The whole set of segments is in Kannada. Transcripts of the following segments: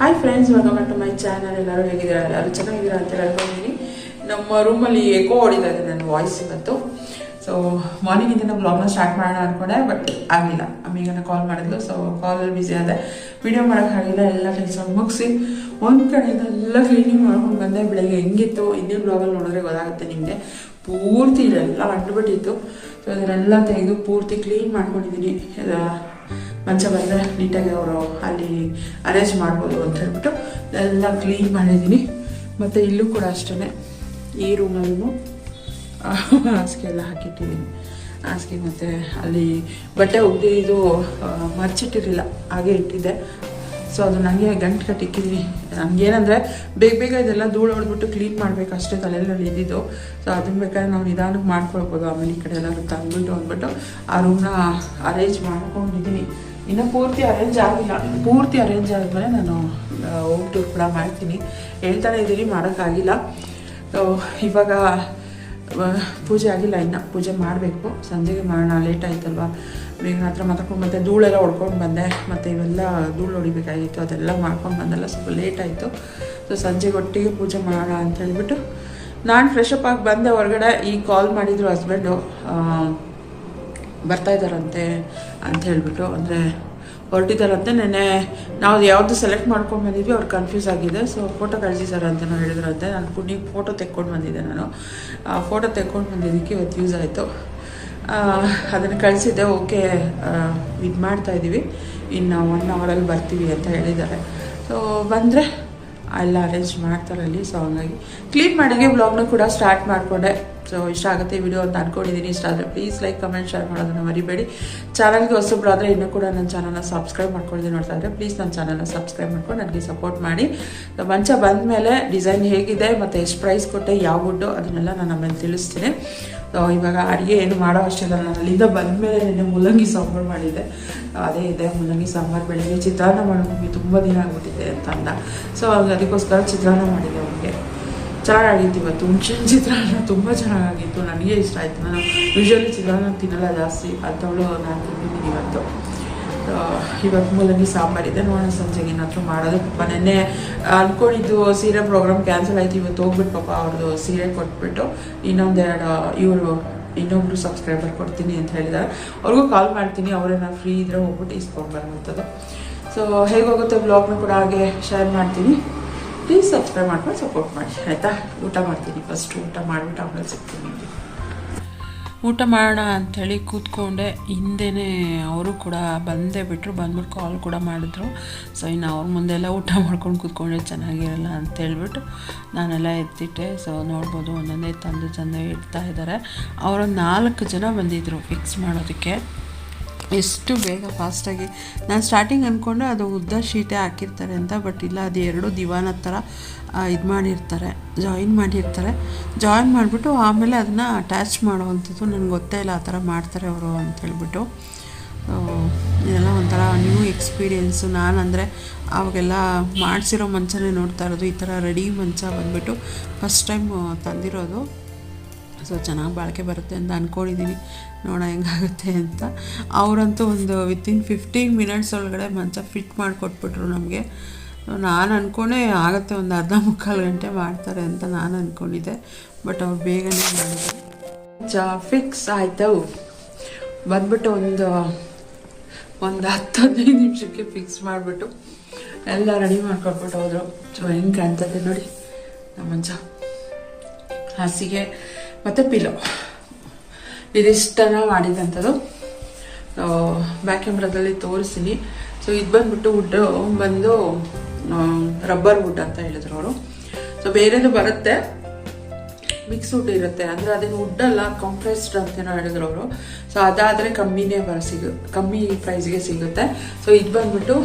Hi friends welcome to my channel ಎಲ್ಲರೂ ಹೇಗಿದ್ದೀರಾ? ಎಲ್ಲರೂ ಚೆನ್ನಾಗಿದ್ದೀರಾ ಅಂತ ಹೇಳ್ಕೊಂಡಿದ್ದೀನಿ ನಮ್ಮ ರೂಮಲ್ಲಿ ಎಕೋ ಹೊಡಿತಾ ಇದೆ ನನ್ನ ವಾಯ್ಸ್ ಇವತ್ತು. ಸೊ ಮಾರ್ನಿಂಗ್ ಇಂದ ಬ್ಲಾಗ್ನ ಸ್ಟಾರ್ಟ್ ಮಾಡೋಣ ಅನ್ಕೊಂಡೆ ಬಟ್ ಆಗಿಲ್ಲ ಅಮ್ಮಿಗನ ಕಾಲ್ ಮಾಡಿದ್ಲು ಸೊ ಕಾಲಲ್ಲಿ ಬಿಸಿ ಆದೆ. ವಿಡಿಯೋ ಮಾಡೋಕ್ಕಾಗಿಲ್ಲ ಎಲ್ಲ ಕೆಲಸ ಮುಗಿಸಿ, ಒಂದು ಕಡೆಯಿಂದ ಎಲ್ಲ ಕ್ಲೀನಿಂಗ್ ಮಾಡ್ಕೊಂಡು ಬಂದೆ. ಬೆಳಗ್ಗೆ ಹೆಂಗಿತ್ತು ಇನ್ನೇ ಬ್ಲಾಗಲ್ಲಿ ನೋಡಿದ್ರೆ ಗೊತ್ತಾಗುತ್ತೆ ನಿಮಗೆ. ಪೂರ್ತಿ ಇದೆಲ್ಲ ಅಂಟ್ಬಿಟ್ಟಿತ್ತು. ಸೊ ಅದನ್ನೆಲ್ಲ ತೆಗೆದು ಪೂರ್ತಿ ಕ್ಲೀನ್ ಮಾಡ್ಕೊಂಡಿದ್ದೀನಿ. ಮಂಚ ಬಂದರೆ ನೀಟಾಗಿ ಅವರು ಅಲ್ಲಿ ಅರೇಂಜ್ ಮಾಡ್ಬೋದು ಅಂತ ಹೇಳ್ಬಿಟ್ಟು ಎಲ್ಲ ಕ್ಲೀನ್ ಮಾಡಿದ್ದೀನಿ. ಮತ್ತು ಇಲ್ಲೂ ಕೂಡ ಅಷ್ಟೇ ಈ ರೂಮಲ್ಲೂ ಹಾಸಿಗೆ ಎಲ್ಲ ಹಾಕಿಟ್ಟಿದ್ದೀನಿ. ಹಾಸಿಗೆ ಮತ್ತು ಅಲ್ಲಿ ಬಟ್ಟೆ ಒಗ್ದು ಇದು ಮರ್ಚಿಟ್ಟಿರಲಿಲ್ಲ, ಹಾಗೆ ಇಟ್ಟಿದ್ದೆ. ಸೊ ಅದು ನನಗೆ ಗಂಟು ಕಟ್ಟಿಕ್ಕಿದ್ವಿ. ನನಗೇನಂದರೆ ಬೇಗ ಬೇಗ ಇದೆಲ್ಲ ಧೂಳು ಹೊಡೆದ್ಬಿಟ್ಟು ಕ್ಲೀನ್ ಮಾಡಬೇಕು ಅಷ್ಟೇ ತಲೆಯಲ್ಲಿ ಇದ್ದಿದ್ದು. ಸೊ ಅದನ್ನ ಬೇಕಾದ್ರೆ ನಾವು ನಿಧಾನಕ್ಕೆ ಮಾಡ್ಕೊಳ್ಬೋದು. ಆಮೇಲೆ ಈ ಕಡೆ ಎಲ್ಲರೂ ತಂದ್ಬಿಟ್ಟು ಅಂದ್ಬಿಟ್ಟು ಆ ರೂಮ್ನ ಅರೇಂಜ್ ಮಾಡ್ಕೊಂಡಿದ್ದೀನಿ. ಇನ್ನು ಪೂರ್ತಿ ಅರೇಂಜ್ ಆಗಿಲ್ಲ. ಪೂರ್ತಿ ಅರೇಂಜ್ ಆದಮೇಲೆ ನಾನು ಹೋಮ್ ಟೂರ್ ಕೂಡ ಮಾಡ್ತೀನಿ. ಹೇಳ್ತಾನೆ ಇದ್ದೀನಿ, ಮಾಡೋಕ್ಕಾಗಿಲ್ಲ. ಇವಾಗ ಪೂಜೆ ಆಗಿಲ್ಲ ಇನ್ನು. ಪೂಜೆ ಮಾಡಬೇಕು. ಸಂಜೆಗೆ ಮಾಡೋಣ ಲೇಟ್ ಆಯ್ತಲ್ವಾ? ಬೇಗನ ಹತ್ರ ಮಾತಾಡ್ಕೊಂಡು ಮತ್ತೆ ಧೂಳೆಲ್ಲ ಹೊಡ್ಕೊಂಡು ಬಂದೆ. ಮತ್ತು ಇವೆಲ್ಲ ಧೂಳು ಹೊಡಿಬೇಕಾಗಿತ್ತು. ಅದೆಲ್ಲ ಮಾಡ್ಕೊಂಡು ಬಂದೆಲ್ಲ ಸ್ವಲ್ಪ ಲೇಟ್ ಆಯಿತು. ಸೊ ಸಂಜೆಗೆ ಒಟ್ಟಿಗೆ ಪೂಜೆ ಮಾಡೋಣ ಅಂತ ಹೇಳ್ಬಿಟ್ಟು ನಾನು ಫ್ರೆಶ್ ಅಪ್ ಆಗಿ ಬಂದೆ ಹೊರಗಡೆ. ಈಗ ಕಾಲ್ ಮಾಡಿದ್ರು ಹಸ್ಬೆಂಡು ಬರ್ತಾ ಇದ್ದಾರಂತೆ ಅಂತ ಹೇಳ್ಬಿಟ್ಟು. ಅಂದರೆ ಹೊರಟಿದ್ದಾರಂತೆ. ನೆನ್ನೆ ನಾವು ಯಾವುದು ಸೆಲೆಕ್ಟ್ ಮಾಡ್ಕೊಂಡು ಬಂದಿದ್ವಿ, ಅವ್ರು ಕನ್ಫ್ಯೂಸ್ ಆಗಿದೆ. ಸೊ ಫೋಟೋ ಸರ್ ಅಂತ ನಾವು ಹೇಳಿದ್ರಂತೆ. ನಾನು ಪುಣ್ಯಕ್ಕೆ ಫೋಟೋ ತೆಕ್ಕೊಂಡು ಬಂದಿದ್ದೆ ನಾನು. ಫೋಟೋ ತೆಕ್ಕೊಂಡು ಬಂದಿದ್ದಕ್ಕೆ ಇವತ್ತು ಯೂಸ್ ಆಯಿತು. ಅದನ್ನು ಕಳಿಸಿದ್ದೆ, ಓಕೆ ಇದು ಮಾಡ್ತಾ ಇದ್ದೀವಿ ಇನ್ನು ಒನ್ ಅವರಲ್ಲಿ ಬರ್ತೀವಿ ಅಂತ ಹೇಳಿದ್ದಾರೆ. ಸೊ ಬಂದರೆ, ಎಲ್ಲ ಅರೇಂಜ್ ಮಾಡ್ತಾರೆ ಅಲ್ಲಿ ಸೊ ಹಂಗಾಗಿ ಕ್ಲೀನ್ ಮಾಡಿಗೆ ಬ್ಲಾಗ್ನ ಕೂಡ ಸ್ಟಾರ್ಟ್ ಮಾಡಿಕೊಂಡೆ. ಸೊ ಇಷ್ಟ ಆಗುತ್ತೆ ವಿಡಿಯೋ ಅಂತ ಅನ್ಕೊಂಡಿದ್ದೀನಿ. ಇಷ್ಟ ಆದರೆ ಪ್ಲೀಸ್ ಲೈಕ್ ಕಮೆಂಟ್ ಶೇರ್ ಮಾಡೋದನ್ನು ಮರಿಬೇಡಿ. ಚಾನಲ್ಗೆ ಹೊಸಬ್ರಾದರೆ ಇನ್ನೂ ಕೂಡ ನನ್ನ ಚಾನಲ್ನ ಸಬ್ಸ್ಕ್ರೈಬ್ ಮಾಡ್ಕೊಂಡಿದ್ದೀನಿ ನೋಡ್ತಾ ಇದ್ದರೆ ಪ್ಲೀಸ್ ನನ್ನ ಚಾನಲ್ನ ಸಬ್ಸ್ಕ್ರೈಬ್ ಮಾಡ್ಕೊಂಡು ನನಗೆ ಸಪೋರ್ಟ್ ಮಾಡಿ. ಮಂಚ ಬಂದ ಮೇಲೆ ಡಿಸೈನ್ ಹೇಗಿದೆ, ಮತ್ತು ಎಷ್ಟು ಪ್ರೈಸ್ ಕೊಟ್ಟೆ, ಯಾವ ವುಡ್ಡು ಅದನ್ನೆಲ್ಲ ನಾನು ಆಮೇಲೆ ತಿಳಿಸ್ತೀನಿ. ಸೊ ಇವಾಗ ಅಡುಗೆ ಏನು ಮಾಡೋ ಅಷ್ಟಿಲ್ಲ ನಾನು ಅಲ್ಲಿಂದ ಬಂದಮೇಲೆ ನಿನ್ನೆ ಮುಲಂಗಿ ಸಾಂಬಾರು ಮಾಡಿದ್ದೆ. ಅದೇ ಇದೆ, ಮುಲಂಗಿ ಸಾಂಬಾರು. ಬೆಳಗ್ಗೆ ಚಿತ್ರಾನ್ನ ಮಾಡೋದು ತುಂಬ ದಿನ ಆಗ್ಬಿಟ್ಟಿದೆ ಅಂತ ಅಂದ. ಸೊ ಅದಕ್ಕೋಸ್ಕರ ಚಿತ್ರಾನ್ನ ಮಾಡಿದೆ ಅವ್ರಿಗೆ ಚೆನ್ನಾಗಿತ್ತು ಇವತ್ತು. ಹುಣ್ಸಿನ ಚಿತ್ರಾನ್ನ ತುಂಬ ಚೆನ್ನಾಗಿತ್ತು ನನಗೆ ಇಷ್ಟ ಆಯಿತು. ನಾನು ಯೂಶ್ವಲಿ ಚಿತ್ರಾನ್ನ ತಿನ್ನಲ್ಲ ಜಾಸ್ತಿ. ಅಂಥವಳು ನಾನು ತಿಂದಿದ್ದೀನಿ ಇವತ್ತು. ಇವತ್ತು ಮೂಲಂಗಿ ಸಾಂಬಾರಿದೆ ನೋಡೋಣ ಸಂಜೆಗೆ ಏನಾದರೂ ಮಾಡೋದು. ಪಾಪ ನೆನ್ನೆ ಅಂದ್ಕೊಂಡಿದ್ದು ಸೀರೆ ಪ್ರೋಗ್ರಾಮ್ ಕ್ಯಾನ್ಸಲ್ ಆಯಿತು. ಇವತ್ತು ಹೋಗ್ಬಿಟ್ಟು ಪಾಪ ಅವ್ರದ್ದು ಸೀರೆ ಕೊಟ್ಬಿಟ್ಟು ಇನ್ನೊಂದೆರಡು ಇವರು, ಇನ್ನೊಬ್ರು ಸಬ್ಸ್ಕ್ರೈಬರ್ ಕೊಡ್ತೀನಿ ಅಂತ ಹೇಳಿದ್ದಾರೆ ಅವ್ರಿಗೂ ಕಾಲ್ ಮಾಡ್ತೀನಿ. ಅವರೇನ ಫ್ರೀ ಇದ್ರೆ ಹೋಗ್ಬಿಟ್ಟು ಇಸ್ಕೊಂಡು ಬರುವಂಥದ್ದು ಸೊ ಹೇಗೆ ಹೋಗುತ್ತೆ ಬ್ಲಾಗ್ನ ಕೂಡ ಹಾಗೆ ಶೇರ್ ಮಾಡ್ತೀನಿ. ಪ್ಲೀಸ್ ಸಬ್ಸ್ಕ್ರೈಬ್ ಮಾಡ್ಕೊಂಡು ಸಪೋರ್ಟ್ ಮಾಡಿ ಆಯಿತಾ? ಊಟ ಮಾಡ್ತೀನಿ ಫಸ್ಟ್ ಊಟ ಮಾಡಿಬಿಟ್ಟು ಆಮೇಲೆ ಸಿಗ್ತೀನಿ ಊಟ ಮಾಡೋಣ ಅಂಥೇಳಿ ಕೂತ್ಕೊಂಡೆ. ಹಿಂದೆನೇ ಅವರು ಕೂಡ ಬಂದೇ ಬಿಟ್ಟರು ಬಂದ್ಬಿಟ್ಟು ಕಾಲ್ ಕೂಡ ಮಾಡಿದ್ರು. ಸೊ ಇನ್ನು ಅವ್ರ ಮುಂದೆಲ್ಲ ಊಟ ಮಾಡ್ಕೊಂಡು ಕೂತ್ಕೊಂಡೆ, ಚೆನ್ನಾಗಿರಲ್ಲ ಅಂತ ಹೇಳ್ಬಿಟ್ಟು ನಾನೆಲ್ಲ ಎತ್ತಿಟ್ಟೆ ಸೊ ನೋಡ್ಬೋದು, ಒಂದೊಂದೇ ತಂದು ಜನ ಇಡ್ತಾ ಇದ್ದಾರೆ. ಅವರು ನಾಲ್ಕು ಜನ ಬಂದಿದ್ದರು ಫಿಕ್ಸ್ ಮಾಡೋದಕ್ಕೆ. ಎಷ್ಟು ಬೇಗ ಫಾಸ್ಟಾಗಿ ನಾನು ಸ್ಟಾರ್ಟಿಂಗ್ ಅಂದ್ಕೊಂಡೆ ಅದು ಉದ್ದ ಶೀಟೇ ಹಾಕಿರ್ತಾರೆ ಅಂತ ಬಟ್ ಇಲ್ಲ, ಅದು ಎರಡು ದಿವಾನ ಥರ ಇದು ಮಾಡಿರ್ತಾರೆ ಜಾಯಿನ್ ಮಾಡಿರ್ತಾರೆ. ಜಾಯಿನ್ ಮಾಡಿಬಿಟ್ಟು ಆಮೇಲೆ ಅದನ್ನು ಅಟ್ಯಾಚ್ ಮಾಡುವಂಥದ್ದು ನನಗೆ ಗೊತ್ತೇ ಇಲ್ಲ ಆ ಥರ ಮಾಡ್ತಾರೆ ಅವರು ಅಂತ ಹೇಳ್ಬಿಟ್ಟು. ಇದೆಲ್ಲ ಒಂಥರ ನ್ಯೂ ಎಕ್ಸ್ಪೀರಿಯೆನ್ಸು ನಾನು ಅಂದರೆ ಅವಾಗೆಲ್ಲ ಮಾಡಿಸಿರೋ ಮಂಚನೇ ನೋಡ್ತಾ ಇರೋದು, ಈ ಥರ ರೆಡಿ ಮಂಚ ಬಂದ್ಬಿಟ್ಟು ಫಸ್ಟ್ ಟೈಮ್ ತಂದಿರೋದು. ಸೊ ಚೆನ್ನಾಗಿ ಬಾಳಿಕೆ ಬರುತ್ತೆ ಅಂತ ಅಂದ್ಕೊಂಡಿದ್ದೀನಿ ನೋಡೋಣ ಹೆಂಗಾಗುತ್ತೆ ಅಂತ. ಅವರಂತೂ ಒಂದು ವಿತಿನ್ ಫಿಫ್ಟೀನ್ ಮಿನಿಟ್ಸ್ ಒಳಗಡೆ ಮಂಚ ಫಿಟ್ ಮಾಡಿಕೊಟ್ಬಿಟ್ರು ನಮಗೆ. ನಾನು ಅಂದ್ಕೊಂಡೇ ಆಗುತ್ತೆ ಒಂದು ಅರ್ಧ ಮುಕ್ಕಾಲು ಗಂಟೆ ಮಾಡ್ತಾರೆ ಅಂತ ನಾನು ಅಂದ್ಕೊಂಡಿದ್ದೆ ಬಟ್ ಅವ್ರು ಬೇಗನೆ ಮಾಡಿದ್ರು. ಚ ಫಿಕ್ಸ್ ಆಯ್ತು. ಬಂದ್ಬಿಟ್ಟು ಒಂದು ಒಂದು ಹತ್ತು ಹದಿನೈದು ನಿಮಿಷಕ್ಕೆ ಫಿಕ್ಸ್ ಮಾಡಿಬಿಟ್ಟು ಎಲ್ಲ ರೆಡಿ ಮಾಡ್ಕೊಟ್ಬಿಟ್ಟು ಹೋದರು. ಸೊ ಹೆಂಗೆ ಕಾಣ್ತದೆ ನೋಡಿ. ನಮ್ಮ ಮಂಚ. ಹಾಸಿಗೆ. ಮತ್ತು ಪಿಲೋ. ಇದಿಷ್ಟನ ಮಾಡಿದಂಥದ್ದು. ಬ್ಯಾಕ್ ಕ್ಯಾಮ್ರಾದಲ್ಲಿ ತೋರಿಸ್ತೀನಿ. ಸೊ ಇದು ಬಂದ್ಬಿಟ್ಟು ವುಡ್ ಬಂದು ರಬ್ಬರ್ ವುಡ್ ಅಂತ ಹೇಳಿದ್ರು ಅವರು. ಸೊ ಬೇರೆದು ಬರುತ್ತೆ. ಮಿಕ್ಸ್ ವುಡ್ ಇರುತ್ತೆ. ಅಂದರೆ ಅದೇನು ವುಡ್ ಅಲ್ಲ ಕಂಪ್ರೆಸ್ಡ್ ಅಂತೇನೋ ಹೇಳಿದ್ರು ಅವರು. ಸೊ ಅದಾದರೆ ಕಮ್ಮಿನೇ ಬರ ಸಿಗ, ಕಮ್ಮಿ ಪ್ರೈಸ್ಗೆ ಸಿಗುತ್ತೆ. ಸೊ ಇದು ಬಂದ್ಬಿಟ್ಟು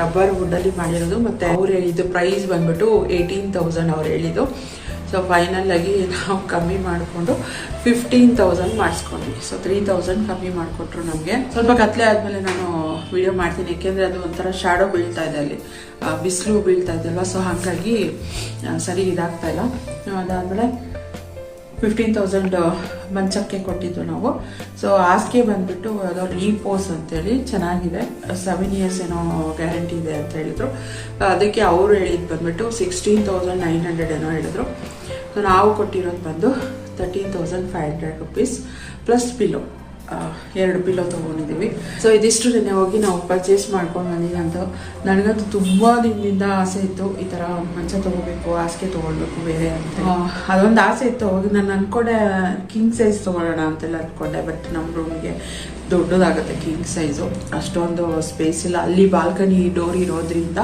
ರಬ್ಬರ್ ವುಡ್ಡಲ್ಲಿ ಮಾಡಿರೋದು. ಮತ್ತು ಅವ್ರು ಹೇಳಿದ್ದು ಪ್ರೈಸ್ ಬಂದ್ಬಿಟ್ಟು ಏಯ್ಟೀನ್ ತೌಸಂಡ್ ಅವ್ರು ಹೇಳಿದ್ದು. ಸೊ ಆಗಿ ನಾವು ಕಮ್ಮಿ ಮಾಡಿಕೊಂಡು ಫಿಫ್ಟೀನ್ ತೌಸಂಡ್ ಮಾಡಿಸ್ಕೊಂಡ್ವಿ. ಸೊ ತ್ರೀ ತೌಸಂಡ್ ಕಮ್ಮಿ ಮಾಡಿಕೊಟ್ರು ನಮಗೆ. ಸ್ವಲ್ಪ ಕತ್ಲೆ ಆದಮೇಲೆ ನಾನು ವಿಡಿಯೋ ಮಾಡ್ತೀನಿ. ಯಾಕೆಂದರೆ ಅದು ಒಂಥರ ಶಾಡೋ ಬೀಳ್ತಾ ಇದೆ ಅಲ್ಲಿ. ಬಿಸಿಲು ಬೀಳ್ತಾ ಇದೆಯಲ್ವ ಸೊ ಹಾಗಾಗಿ ಸರಿ ಇದಾಗ್ತಾ ಇಲ್ಲ. ಅದಾದಮೇಲೆ ಫಿಫ್ಟೀನ್ ತೌಸಂಡ್ ಮಂಚಕ್ಕೆ ಕೊಟ್ಟಿದ್ದು ನಾವು. ಸೊ ಹಾಸಿಗೆ ಬಂದ್ಬಿಟ್ಟು ಯಾವುದೋ ರೀಪೋಸ್ ಅಂತೇಳಿ ಚೆನ್ನಾಗಿದೆ. ಸೆವೆನ್ ಇಯರ್ಸ್ ಏನೋ ಗ್ಯಾರಂಟಿ ಇದೆ ಅಂತ ಹೇಳಿದರು. ಅದಕ್ಕೆ ಅವರು ಹೇಳಿದ್ದು ಬಂದ್ಬಿಟ್ಟು ಸಿಕ್ಸ್ಟೀನ್ ತೌಸಂಡ್ ನೈನ್ ಹಂಡ್ರೆಡ್ ಏನೋ ಹೇಳಿದ್ರು. ಸೊ ನಾವು ಕೊಟ್ಟಿರೋದು ಬಂದು thirteen thousand five hundred rupees plus pillow ಎರಡು ಪಿಲೋ ತೊಗೊಂಡಿದ್ದೀವಿ. ಸೊ ಇದಿಷ್ಟು ಹೋಗಿ ನಾವು ಪರ್ಚೇಸ್ ಮಾಡ್ಕೊಂಡು ಅಂತ ನನಗಂತೂ ತುಂಬ ದಿನದಿಂದ ಆಸೆ ಇತ್ತು ಈ ಥರ ಮಂಚ ತೊಗೋಬೇಕು, ಹಾಸಿಗೆ ತೊಗೊಳ್ಬೇಕು, ಬೇರೆ ಅಂತ. ಅದೊಂದು ಆಸೆ ಇತ್ತು. ಹೋಗಿ ನಾನು ಅಂದ್ಕೊಂಡೆ ಕಿಂಗ್ ಸೈಜ್ ತೊಗೊಳ್ಳೋಣ ಅಂತೆಲ್ಲ ಅಂದ್ಕೊಂಡೆ ಬಟ್ ನಮ್ಮ ರೂಮಿಗೆ ದೊಡ್ಡದಾಗುತ್ತೆ ಕಿಂಗ್ ಸೈಜು ಅಷ್ಟೊಂದು ಸ್ಪೇಸ್ ಇಲ್ಲ. ಅಲ್ಲಿ ಬಾಲ್ಕನಿ ಡೋರ್ ಇರೋದ್ರಿಂದ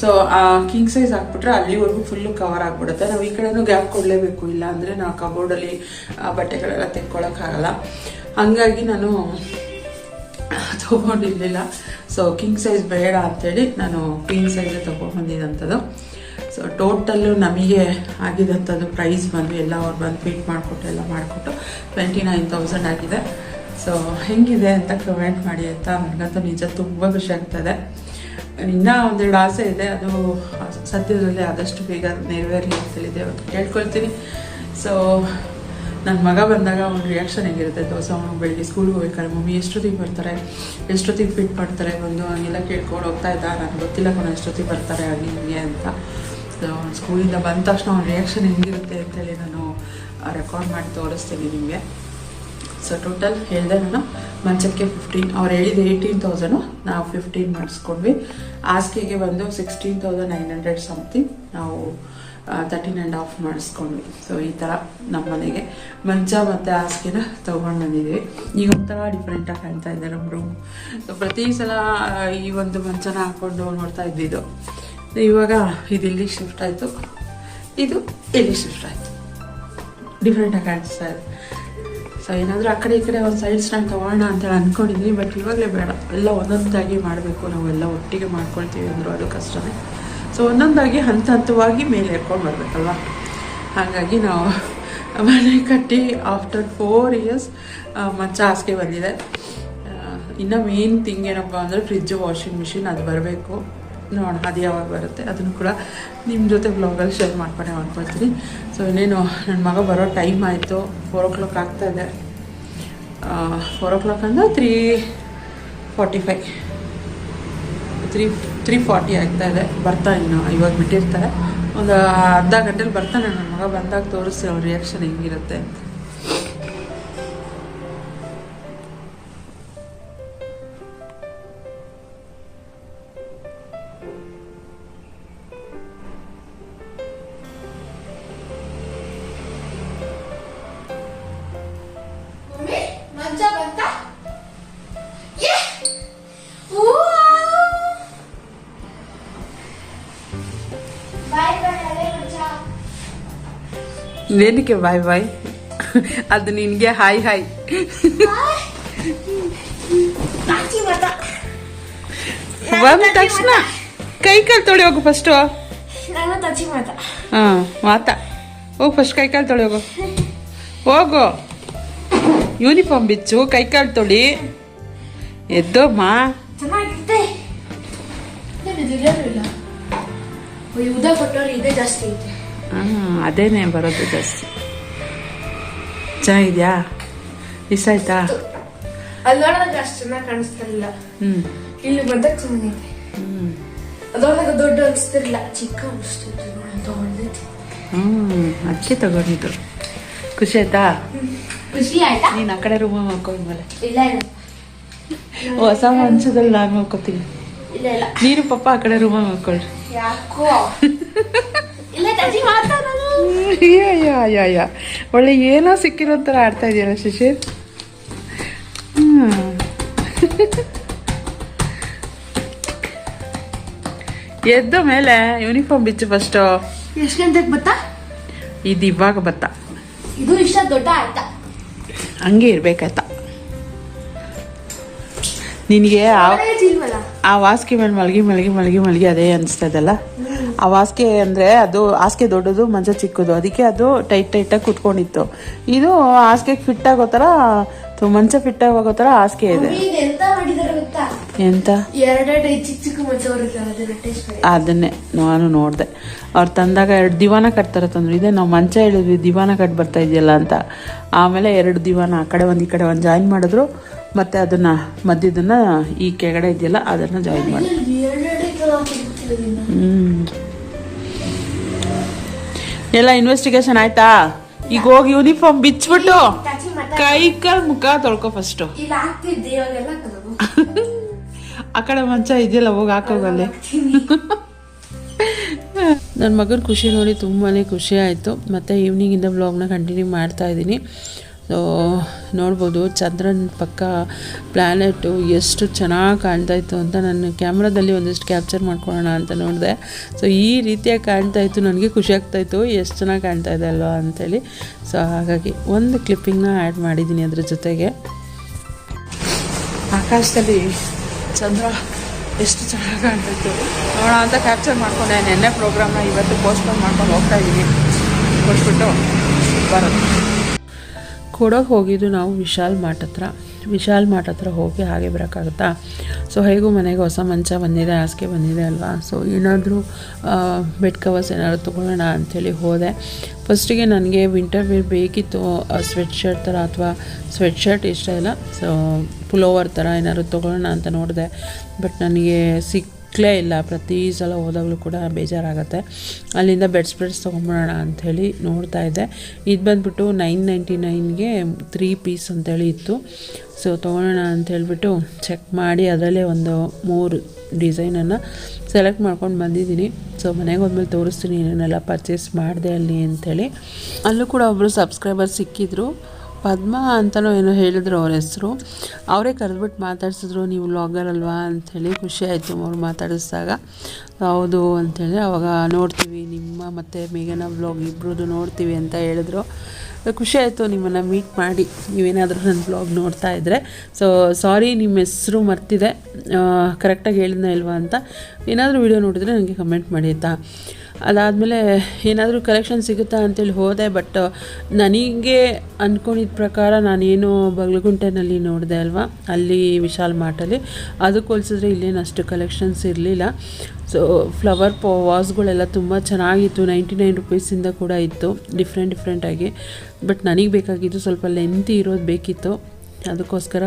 ಸೊ ಆ ಕಿಂಗ್ ಸೈಜ್ ಹಾಕ್ಬಿಟ್ರೆ ಅಲ್ಲಿವರೆಗೂ ಫುಲ್ಲು ಕವರ್ ಆಗ್ಬಿಡುತ್ತೆ. ನಾವು ಈ ಕಡೆನೂ ಗ್ಯಾಪ್ ಕೊಡಲೇಬೇಕು. ಇಲ್ಲ ಅಂದರೆ ನಾವು ಕಬೋರ್ಡಲ್ಲಿ ಬಟ್ಟೆಗಳೆಲ್ಲ ತೆಕ್ಕೊಳಕ್ಕಾಗಲ್ಲ ಹಾಗಾಗಿ ನಾನು ತೊಗೊಂಡಿರಲಿಲ್ಲ. ಸೊ ಕಿಂಗ್ ಸೈಜ್ ಬೇಡ ಅಂತೇಳಿ ನಾನು ಕ್ವೀನ್ ಸೈಜೇ ತೊಗೊಂಡ್ಬಂದಿದ್ದಂಥದ್ದು ಸೊ ಟೋಟಲ್ಲು ನಮಗೆ ಆಗಿದ್ದಂಥದ್ದು ಪ್ರೈಸ್ ಬಂದು ಎಲ್ಲ ಅವ್ರು ಬಂದು ಫೀಟ್ ಮಾಡಿಕೊಟ್ಟು, ಎಲ್ಲ ಮಾಡಿಕೊಟ್ಟು ಟ್ವೆಂಟಿ ನೈನ್ ತೌಸಂಡ್ ಆಗಿದೆ. ಸೊ ಹೆಂಗಿದೆ ಅಂತ ಕಮೆಂಟ್ ಮಾಡಿ ಅಂತ ನನಗಂತೂ ನಿಜ ತುಂಬ ಖುಷಿ ಆಗ್ತದೆ ಇನ್ನೂ ಒಂದೆರಡು ಆಸೆ ಇದೆ. ಅದು ಸದ್ಯದಲ್ಲಿ ಆದಷ್ಟು ಬೇಗ ನೆರವೇರಲಿ ಅಂತೇಳಿ ಹೇಳಿದೆ ಕೇಳ್ಕೊಳ್ತೀನಿ. ಸೊ ನನ್ನ ಮಗ ಬಂದಾಗ ಅವ್ನ ರಿಯಾಕ್ಷನ್ ಹೆಂಗಿರುತ್ತೆ? ದೋಸೆ ಅವನು ಬೆಳಿಗ್ಗೆ ಸ್ಕೂಲ್ಗೆ ಹೋಗ್ಬೇಕಾದ್ರೆ ಮಮ್ಮಿ ಎಷ್ಟೊತ್ತಿಗೆ ಬರ್ತಾರೆ? ಎಷ್ಟೊತ್ತಿಗೆ ಫಿಟ್ ಮಾಡ್ತಾರೆ? ಬಂದು ಹಂಗೆಲ್ಲ ಕೇಳ್ಕೊಂಡು ಹೋಗ್ತಾ ಇದ್ದ. ನನಗೆ ಗೊತ್ತಿಲ್ಲ ಕೊನೆ ಎಷ್ಟೊತ್ತಿಗೆ ಬರ್ತಾರೆ? ಹಾಗೆ, ಹಿಂಗೆ ಅಂತ. ಸೊ ಸ್ಕೂಲಿಂದ ಬಂದ ತಕ್ಷಣ ಅವ್ನ ರಿಯಾಕ್ಷನ್ ಹೆಂಗಿರುತ್ತೆ ಅಂತೇಳಿ ನಾನು ರೆಕಾರ್ಡ್ ಮಾಡಿ ತೋರಿಸ್ತೀನಿ ನಿಮಗೆ. ಸೊ ಟೋಟಲ್ ಹೇಳಿದೆ ನಾನು. ಮಂಚಕ್ಕೆ ಫಿಫ್ಟೀನ್ ಅವ್ರು ಹೇಳಿದ ಏಯ್ಟೀನ್ ತೌಸಂಡು ನಾವು ಫಿಫ್ಟೀನ್ ಮಾಡಿಸ್ಕೊಂಡ್ವಿ ಹಾಸಿಗೆಗೆ ಬಂದು sixteen thousand nine hundred something ನಾವು ತರ್ಟೀನ್ ಆ್ಯಂಡ್ ಆಫ್ ಮಾಡಿಸ್ಕೊಂಡ್ವಿ. ಸೊ ಈ ಥರ ನಮ್ಮ ಮನೆಗೆ. ಮಂಚ ಮತ್ತು ಹಾಸಿಗೆನ ತೊಗೊಂಡು ಬಂದಿದ್ದೀವಿ ಈಗ ಒಂಥರ ಡಿಫ್ರೆಂಟಾಗಿ ಕಾಣ್ತಾ ಇದೆ ನಮ್ಮ ರೂಮ್ ಸೊ ಪ್ರತಿ ಸಲ ಈ ಒಂದು ಮಂಚನ ಹಾಕ್ಕೊಂಡು ನೋಡ್ತಾ ಇದ್ದಿದ್ದು ಇವಾಗ ಇದು ಇಲ್ಲಿ ಶಿಫ್ಟ್ ಆಯಿತು. ಇದು ಇಲ್ಲಿ ಶಿಫ್ಟ್ ಆಯಿತು. ಡಿಫ್ರೆಂಟಾಗಿ ಕಾಣಿಸ್ತಾ ಇದೆ. ಸೊ ಏನಾದರೂ ಆ ಕಡೆ ಈ ಕಡೆ ಒಂದು ಸೈಡ್ ಸ್ಟ್ಯಾಂಡ್ ತೊಗೊಳ್ಳೋಣ ಅಂತೇಳಿ ಅಂದ್ಕೊಂಡಿದ್ವಿ ಬಟ್ ಇವಾಗಲೇ ಬೇಡ. ಎಲ್ಲ ಒಂದೊಂದಾಗಿ ಮಾಡಬೇಕು. ನಾವೆಲ್ಲ ಒಟ್ಟಿಗೆ ಮಾಡ್ಕೊಳ್ತೀವಿ ಅಂದರೂ ಅದು ಕಷ್ಟವೇ ಸೊ ಒಂದೊಂದಾಗಿ ಹಂತ ಹಂತವಾಗಿ ಮೇಲೆ ಏರ್ಕೊಂಡು ಬರಬೇಕಲ್ವ? ಹಾಗಾಗಿ ನಾವು ಮನೆ ಕಟ್ಟಿ ಆಫ್ಟರ್ ಫೋರ್ ಇಯರ್ಸ್ ಮಂಚ ಹಾಸಿಗೆ ಬಂದಿದೆ. ಇನ್ನು ಮೇನ್ ಥಿಂಗ್ ಏನಪ್ಪ ಅಂದರೆ ಫ್ರಿಜ್ಜು ವಾಷಿಂಗ್ ಮಿಷಿನ್ ಅದು ಬರಬೇಕು. ನೋಡೋಣ, ಅದು ಯಾವಾಗ ಬರುತ್ತೆ. ಅದನ್ನು ಕೂಡ ನಿಮ್ಮ ಜೊತೆ ಬ್ಲಾಗಲ್ಲಿ ಶೇರ್ ಮಾಡ್ಕೊಂಡೆ ಮಾಡ್ಕೊಳ್ತೀನಿ ಸೊ ಇನ್ನೇನು ನನ್ನ ಮಗ ಬರೋ ಟೈಮ್ ಆಯಿತು. ಫೋರ್ ಓ ಕ್ಲಾಕ್ ಆಗ್ತಾ ಇದೆ. ಫೋರ್ ಓ ಕ್ಲಾಕ್ ಅಂದರೆ three forty five three three forty ಆಗ್ತಾ ಇದೆ. ಬರ್ತಾ ಇನ್ನು, ಇವಾಗ ಬಿಟ್ಟಿರ್ತಾರೆ. ಒಂದು ಅರ್ಧ ಗಂಟೆಲಿ ಬರ್ತಾನೆ ನನ್ನ ಮಗ. ಬಂದಾಗ ತೋರಿಸಿ ಅವ್ರ ರಿಯಾಕ್ಷನ್ ಹೆಂಗಿರುತ್ತೆ ಏನಕ್ಕೆ ಬಾಯ್ ಬಾಯ್ ಅದು ನಿನಗೆ ಹಾಯ್ ಹಾಯ್ ಬಂದ ತಕ್ಷಣ ಕೈ ಕಾಲು ತೊಳಿ ಹೋಗು ಫಸ್ಟು ಹಾಂ, ಮಾತಾ. ಹೋಗು ಫಸ್ಟ್ ಕೈ ಕಾಲು ತೊಳಿ ಹೋಗು. ಹೋಗು. ಯೂನಿಫಾರ್ಮ್ ಬಿಚ್ಚು, ಕೈ ಕಾಲು ತೊಳಿ. ಎದ್ದೋಮ್ಮ ಇದೆ ಜಾಸ್ತಿ ಐತೆ. ಅದೇನೇ ಬರೋದು ಜಾಸ್ತಿ ಚೆನ್ನಾಗಿದ್ಯಾ? ಇಷ್ಟ ಆಯ್ತಾ ಅಲ್ಲಿ ನೋಡಿದಾಗ ಅಷ್ಟು ಚೆನ್ನಾಗಿ ಕಾಣಿಸ್ತಿರ್ಲಿಲ್ಲ ಹ್ಞೂ ಇಲ್ಲಿ ಬಂದಾಗ ಚೆನ್ನಾಗಿದೆ ಹ್ಞೂ ಅದೊಳಗ ದೊಡ್ಡ ಅನಿಸ್ತಿರ್ಲಿಲ್ಲ. ಚಿಕ್ಕ ಅನಿಸ್ತಿತ್ತು ಹ್ಞೂ ಅದಕ್ಕೆ ತಗೊಂಡಿದ್ದು ಖುಷಿ ಆಯ್ತಾ? ಖುಷಿ ಆಯ್ತಾ? ನೀನು ಆ ಕಡೆ ರೂಮ್ ಹಾಕೋದ್ಮೇಲೆ ಮೇಲೆ ಇಲ್ಲ ಇಲ್ಲ. ಹೊಸ ಮಂಚದಲ್ಲಿ ನಾನು ಹಾಕೋತೀನಿ ಇಲ್ಲ ಇಲ್ಲ. ನೀನು ಪಪ್ಪ ಆ ಕಡೆ ರೂಮ್ ಹಾಕೊಳ್ಳಿ ಯಾಕೋ? ಅಯ್ಯೋ ಅಯ್ಯೋ ಅಯ್ಯೋ ಅಯ್ಯೋ. ಒಳ್ಳೆ ಏನೋ ಸಿಕ್ಕಿರೋ ಥರ ಆಡ್ತಾ ಇದೆಯಲ್ಲ ಶಿಶಿರ್ ಹ್ಞೂ ಎದ್ದು ಮೇಲೆ ಯೂನಿಫಾರ್ಮ್ ಬಿಚ್ಚು ಫಸ್ಟು ಎಷ್ಟು ಗಂಟೆಗೆ ಬತ್ತಾ? ಇದು ಇವಾಗ ಬತ್ತ? ಇದು ಇಷ್ಟ ದೊಡ್ಡ ಆಯ್ತಾ? ಹಂಗೆ ಇರ್ಬೇಕಾಯ್ತ? ನಿನಗೆ ಆ ವಾಸ್ಕಿ ಇಲ್ವಲ್ಲ ಆ ವಾಸಿಗೆ ಮೇಲೆ ಮಲಗಿ ಮಲಗಿ ಮಲಗಿ ಮಲಗಿ ಅದೇ ಅನಿಸ್ತದಲ್ಲ ಆ ವಾಸಿಗೆ ಅಂದರೆ ಅದು ಹಾಸಿಗೆ ದೊಡ್ಡದು ಮಂಚ ಚಿಕ್ಕದು. ಅದಕ್ಕೆ ಅದು ಟೈಟ್ ಟೈಟಾಗಿ ಕುತ್ಕೊಂಡಿತ್ತು. ಇದು ಹಾಸಿಗೆ ಫಿಟ್ ಆಗೋ ಥರ ಮಂಚ ಫಿಟ್ ಆಗೋ ಥರ ಹಾಸಿಗೆ ಇದೆ. ಎಂತ ಅದನ್ನ ನಾನು ನೋಡಿದೆ. ಅವ್ರು ತಂದಾಗ ಎರಡು ದಿವಾನ ಕಟ್ತಾರೆ ತಂದ್ರು. ಇದೆ ನಾವು ಮಂಚ ಹೇಳಿದ್ವಿ ದಿವಾನ ಕಟ್ ಬರ್ತಾ ಇದೆಯಲ್ಲ ಅಂತ. ಆಮೇಲೆ ಎರಡು ದಿವಾನ ಆ ಕಡೆ ಒಂದು ಈ ಕಡೆ ಒಂದು ಜಾಯಿನ್ ಮಾಡಿದ್ರು. ಮತ್ತು ಅದನ್ನು ಮಧ್ಯದನ್ನ ಈ ಕೆಳಗಡೆ ಇದೆಯಲ್ಲ ಅದನ್ನು ಜಾಯಿನ್ ಮಾಡಿ. ಹ್ಮ್. ಎಲ್ಲ ಇನ್ವೆಸ್ಟಿಗೇಷನ್ ಆಯ್ತಾ? ಈಗ ಹೋಗಿ ಯೂನಿಫಾರ್ಮ್ ಬಿಚ್ಬಿಟ್ಟು ಕೈ ಕಾಲ್ ಮುಖ ತೊಳ್ಕೊ ಫಸ್ಟ್ ಆ ಕಡೆ ಮಂಚ ಇದೆಯಲ್ಲ ಹೋಗಿ ಹಾಕೋಗಲ್ಲ ನನ್ನ ಮಗನ ಖುಷಿ ನೋಡಿ ತುಂಬಾ ಖುಷಿ ಆಯಿತು. ಮತ್ತು ಈವ್ನಿಂಗಿಂದ ಬ್ಲಾಗ್ನ ಕಂಟಿನ್ಯೂ ಮಾಡ್ತಾ ಇದ್ದೀನಿ. ಸೊ ನೋಡ್ಬೋದು, ಚಂದ್ರನ ಪಕ್ಕ ಪ್ಲ್ಯಾನೆಟು ಎಷ್ಟು ಚೆನ್ನಾಗಿ ಕಾಣ್ತಾ ಇತ್ತು ಅಂತ ನಾನು ಕ್ಯಾಮ್ರಾದಲ್ಲಿ ಒಂದಿಷ್ಟು ಕ್ಯಾಪ್ಚರ್ ಮಾಡ್ಕೊಳ್ಳೋಣ ಅಂತ ನೋಡಿದೆ. ಸೊ ಈ ರೀತಿಯಾಗಿ ಕಾಣ್ತಾ ಇತ್ತು, ನನಗೆ ಖುಷಿ ಆಗ್ತಾ ಇತ್ತು, ಎಷ್ಟು ಚೆನ್ನಾಗಿ ಕಾಣ್ತಾ ಇದೆ ಅಲ್ವಾ ಅಂಥೇಳಿ ಸೊ ಹಾಗಾಗಿ ಒಂದು ಕ್ಲಿಪ್ಪಿಂಗ್ನ ಆ್ಯಡ್ ಮಾಡಿದ್ದೀನಿ ಅದ್ರ ಜೊತೆಗೆ. ಆಕಾಶದಲ್ಲಿ ಚಂದ್ರ ಎಷ್ಟು ಚೆನ್ನಾಗಿ ಕಾಣ್ತಿತ್ತು ನೋಡೋಣ ಅಂತ ಕ್ಯಾಪ್ಚರ್ ಮಾಡ್ಕೊಂಡೆ. ನೆನ್ನೆ ಪ್ರೋಗ್ರಾಮ್ನ ಇವತ್ತು ಪೋಸ್ಟ್ಪೋನ್ ಮಾಡ್ಕೊಂಡು ಹೋಗ್ತಾ ಇದ್ದೀನಿ ಕೊಟ್ಬಿಟ್ಟು ಬರೋದು. ಕೊಡೋಕೆ ಹೋಗಿದ್ದು ನಾವು ವಿಶಾಲ್ ಮಾರ್ಟ್ ಹತ್ರ. ವಿಶಾಲ್ ಮಾರ್ಟ್ ಹತ್ರ ಹೋಗಿ ಹಾಗೆ ಬರೋಕ್ಕಾಗುತ್ತಾ? ಸೊ ಹೇಗೂ ಮನೆಗೆ ಹೊಸ ಮಂಚ ಬಂದಿದೆ, ಹಾಸಿಗೆ ಬಂದಿದೆ ಅಲ್ವಾ? ಸೊ ಏನಾದರೂ ಬೆಡ್ ಕವರ್ಸ್ ಏನಾದರೂ ತೊಗೊಳ್ಳೋಣ ಅಂಥೇಳಿ ಹೋದೆ. ಫಸ್ಟಿಗೆ ನನಗೆ ವಿಂಟರ್ ವೇರ್ ಬೇಕಿತ್ತು ಸ್ವೆಟ್ ಶರ್ಟ್ ಥರ ಅಥವಾ ಸ್ವೆಟ್ ಶರ್ಟ್ ಇಷ್ಟ ಇಲ್ಲ. ಸೊ ಪುಲೋವರ್ ಥರ ಏನಾದ್ರು ತೊಗೊಳ್ಳೋಣ ಅಂತ ನೋಡಿದೆ. ಬಟ್ ನನಗೆ ಸಿಕ್ಕಲೇ ಇಲ್ಲ. ಪ್ರತಿ ಸಲ ಹೋದಾಗಲೂ ಕೂಡ ಬೇಜಾರಾಗುತ್ತೆ. ಅಲ್ಲಿಂದ ಬೆಡ್ ಸ್ಪ್ರೆಡ್ಸ್ ತೊಗೊಂಬಿಡೋಣ ಅಂಥೇಳಿ ನೋಡ್ತಾ ಇದ್ದೆ. ಇದು ಬಂದ್ಬಿಟ್ಟು ನೈನ್ ನೈಂಟಿ ನೈನ್ಗೆ ತ್ರೀ ಪೀಸ್ ಅಂತೇಳಿ ಇತ್ತು. ಸೊ ತೊಗೊಳೋಣ ಹೇಳಿಬಿಟ್ಟು ಚೆಕ್ ಮಾಡಿ ಅದರಲ್ಲೇ ಒಂದು ಮೂರು ಡಿಸೈನನ್ನು ಸೆಲೆಕ್ಟ್ ಮಾಡ್ಕೊಂಡು ಬಂದಿದ್ದೀನಿ. ಸೊ ಮನೆಗೆ ಹೋದ್ಮೇಲೆ ತೋರಿಸ್ತೀನಿ ಏನೇನೆಲ್ಲ ಪರ್ಚೇಸ್ ಮಾಡಿದೆ ಅಲ್ಲಿ ಅಂಥೇಳಿ. ಅಲ್ಲೂ ಕೂಡ ಒಬ್ಬರು ಸಬ್ಸ್ಕ್ರೈಬರ್ ಸಿಕ್ಕಿದ್ರು. ಪದ್ಮ ಅಂತಲೂ ಏನೋ ಹೇಳಿದ್ರು ಅವ್ರ ಹೆಸರು. ಅವರೇ ಕರೆದ್ಬಿಟ್ಟು ಮಾತಾಡ್ಸಿದ್ರು, ನೀವು ವ್ಲಾಗರ್ ಅಲ್ವಾ? ಅಂಥೇಳಿ ಖುಷಿ ಆಯಿತು ಅವ್ರು ಮಾತಾಡಿಸಿದಾಗ. ಹೌದು ಅಂಥೇಳಿ ಅವಾಗ ನೋಡ್ತೀವಿ, ನಿಮ್ಮ ಮತ್ತು ಮೇಘನ ವ್ಲಾಗ್ ಇಬ್ಬರದ್ದು ನೋಡ್ತೀವಿ ಅಂತ ಹೇಳಿದ್ರು. ಖುಷಿ ಆಯಿತು ನಿಮ್ಮನ್ನು ಮೀಟ್ ಮಾಡಿ. ನೀವೇನಾದರೂ ನನ್ನ ಬ್ಲಾಗ್ ನೋಡ್ತಾ ಇದ್ದರೆ ಸೊ ಸಾರಿ ನಿಮ್ಮ ಹೆಸರು ಮರ್ತಿದೆ. ಕರೆಕ್ಟಾಗಿ ಹೇಳಿದ್ನ ಇಲ್ವಾ ಅಂತ. ಏನಾದರೂ ವೀಡಿಯೋ ನೋಡಿದರೆ ನನಗೆ ಕಮೆಂಟ್ ಮಾಡಿ ಆಯಿತಾ? ಅದಾದಮೇಲೆ ಏನಾದರೂ ಕಲೆಕ್ಷನ್ ಸಿಗುತ್ತಾ ಅಂತೇಳಿ ಹೋದೆ ಬಟ್ ನನಗೆ ಅಂದ್ಕೊಂಡಿದ್ದ ಪ್ರಕಾರ ನಾನೇನು ಬಗಲಗುಂಟೆನಲ್ಲಿ ನೋಡಿದೆ ಅಲ್ವಾ? ಅಲ್ಲಿ ವಿಶಾಲ್ ಮಾರ್ಟಲ್ಲಿ. ಅದಕ್ಕೆ ಹೋಲಿಸಿದ್ರೆ ಇಲ್ಲೇನು ಅಷ್ಟು ಕಲೆಕ್ಷನ್ಸ್ ಇರಲಿಲ್ಲ. ಸೊ ಫ್ಲವರ್ ಪೋ ವಾಸ್ಗಳೆಲ್ಲ ತುಂಬ ಚೆನ್ನಾಗಿತ್ತು. ನೈಂಟಿ ನೈನ್ ರುಪೀಸಿಂದ ಕೂಡ ಇತ್ತು. ಡಿಫ್ರೆಂಟ್ ಡಿಫ್ರೆಂಟಾಗಿ ಬಟ್ ನನಗೆ ಬೇಕಾಗಿದ್ದು ಸ್ವಲ್ಪ ಲೆಂತಿ ಇರೋದು ಬೇಕಿತ್ತು. ಅದಕ್ಕೋಸ್ಕರ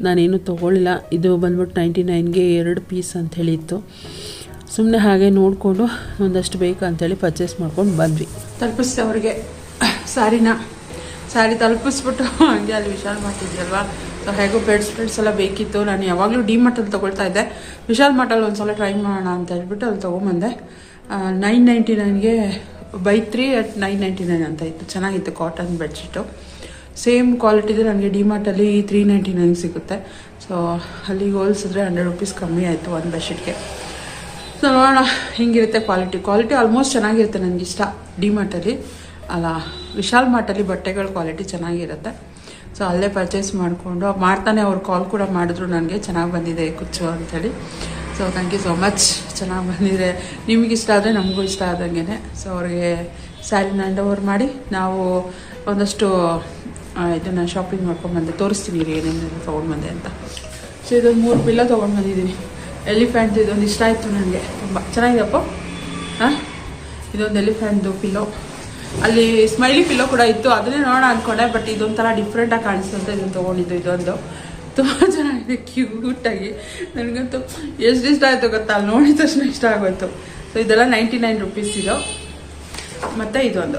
ನಾನೇನು ತೊಗೊಳ್ಳಿಲ್ಲ. ಇದು ಬಂದ್ಬಿಟ್ಟು ನೈಂಟಿ ನೈನ್ಗೆ ಎರಡು ಪೀಸ್ ಅಂತ ಹೇಳಿತ್ತು. ಸುಮ್ಮನೆ ಹಾಗೆ ನೋಡಿಕೊಂಡು ಒಂದಷ್ಟು ಬೇಕು ಅಂತೇಳಿ ಪರ್ಚೇಸ್ ಮಾಡ್ಕೊಂಡು ಬಂದ್ವಿ. ತಲುಪಿಸ್ತೆ ಅವ್ರಿಗೆ. ಸ್ಯಾರಿನ ಸ್ಯಾರಿ ತಲುಪಿಸ್ಬಿಟ್ಟು ಹಂಗೆ ಅಲ್ಲಿ ವಿಶಾಲ್ ಮಾಡ್ತಿದ್ಯಲ್ವಾ ಸೊ ಹೇಗೋ ಬೆಡ್ ಸ್ಪ್ರೆಡ್ಸ್ ಎಲ್ಲ ಬೇಕಿತ್ತು. ನಾನು ಯಾವಾಗಲೂ ಡಿ ಮಟ್ಟಲ್ಲಿ ತೊಗೊಳ್ತಾ ಇದ್ದೆ. ವಿಶಾಲ್ ಮಟ್ಟಲ್ಲಿ ಒಂದು ಸಲ ಟ್ರೈ ಮಾಡೋಣ ಅಂತ ಹೇಳ್ಬಿಟ್ಟು ಅಲ್ಲಿ ತೊಗೊಂಬಂದೆ. Nine ninety ನೈನ್ಗೆ by three at nine ninety nine ಅಂತ ಇತ್ತು. ಚೆನ್ನಾಗಿತ್ತು ಕಾಟನ್ ಬೆಡ್ಶೀಟು ಸೇಮ್ ಕ್ವಾಲಿಟಿದು ನನಗೆ ಡಿಮಾರ್ಟಲ್ಲಿ ತ್ರೀ ನೈಂಟಿ ನೈನ್ ಸಿಗುತ್ತೆ. ಸೊ ಅಲ್ಲಿಗೆ ಹೋಲಿಸಿದ್ರೆ ಹಂಡ್ರೆಡ್ ರುಪೀಸ್ ಕಮ್ಮಿ ಆಯಿತು ಒಂದು ಬೆಡ್ಶೀಟ್ಗೆ ಸೊ ನೋಡೋಣ, ಹಿಂಗಿರುತ್ತೆ ಕ್ವಾಲಿಟಿ ಕ್ವಾಲಿಟಿ ಆಲ್ಮೋಸ್ಟ್ ಚೆನ್ನಾಗಿರುತ್ತೆ ನನಗೆ ಇಷ್ಟ ಡಿಮಾರ್ಟಲ್ಲಿ ಅಲ್ಲ. ವಿಶಾಲ್ ಮಾರ್ಟಲ್ಲಿ ಬಟ್ಟೆಗಳ ಕ್ವಾಲಿಟಿ ಚೆನ್ನಾಗಿರುತ್ತೆ. ಸೊ ಅಲ್ಲೇ ಪರ್ಚೇಸ್ ಮಾಡಿಕೊಂಡು ಮಾಡ್ತಾನೆ ಅವ್ರು ಕಾಲ್ ಕೂಡ ಮಾಡಿದ್ರು ನನಗೆ, ಚೆನ್ನಾಗಿ ಬಂದಿದೆ, ಕುಚ್ಚು ಅಂಥೇಳಿ so thank you so much ಚೆನ್ನಾಗಿ ಬಂದಿದೆ. ನಿಮಗೆ ಇಷ್ಟ ಆದರೆ ನಮಗೂ ಇಷ್ಟ ಆದಂಗೆ ಸೊ ಅವ್ರಿಗೆ ಸ್ಯಾರಿನ ಹ್ಯಾಂಡ್ ಓವರ್ ಮಾಡಿ, ನಾವು ಒಂದಷ್ಟು ಇದನ್ನು ಶಾಪಿಂಗ್ ಮಾಡ್ಕೊಂಡು ಬಂದೆ ತೋರಿಸ್ತೀನಿ ಏನೇನು ತೊಗೊಂಡು ಬಂದೆ ಅಂತ. ಸೊ ಇದೊಂದು ಮೂರು ಪಿಲ್ಲ ತೊಗೊಂಡು ಬಂದಿದ್ದೀನಿ ಎಲಿಫೆಂಟ್ ಇದೊಂದು ಇಷ್ಟ ಆಯಿತು ನನಗೆ ತುಂಬ ಚೆನ್ನಾಗಿದೆಪ್ಪ ಹಾಂ? ಇದೊಂದು ಎಲಿಫೆಂಟ್ದು ಪಿಲ್ಲೋ ಅಲ್ಲಿ ಸ್ಮೈಲಿ ಪಿಲ್ಲೋ ಕೂಡ ಇತ್ತು. ಅದನ್ನೇ ನೋಡೋಣ ಅಂದ್ಕೊಂಡೆ ಬಟ್ ಇದೊಂಥರ ಡಿಫ್ರೆಂಟಾಗಿ ಕಾಣಿಸುತ್ತೆ ಇದನ್ನು ತೊಗೊಂಡಿದ್ದು ಇದೊಂದು. ತುಂಬ ಚೆನ್ನಾಗಿದೆ ಕ್ಯೂಟಾಗಿ ನನಗಂತೂ ಎಷ್ಟು ಇಷ್ಟ ಆಯಿತು ಗೊತ್ತಾ? ಅಲ್ಲಿ ನೋಡಿದ ತಕ್ಷಣ ಇಷ್ಟ ಆಗೋಯ್ತು. ಸೊ ಇದೆಲ್ಲ ನೈಂಟಿ ನೈನ್ ರುಪೀಸ್ ಇದು. ಮತ್ತು ಇದೊಂದು.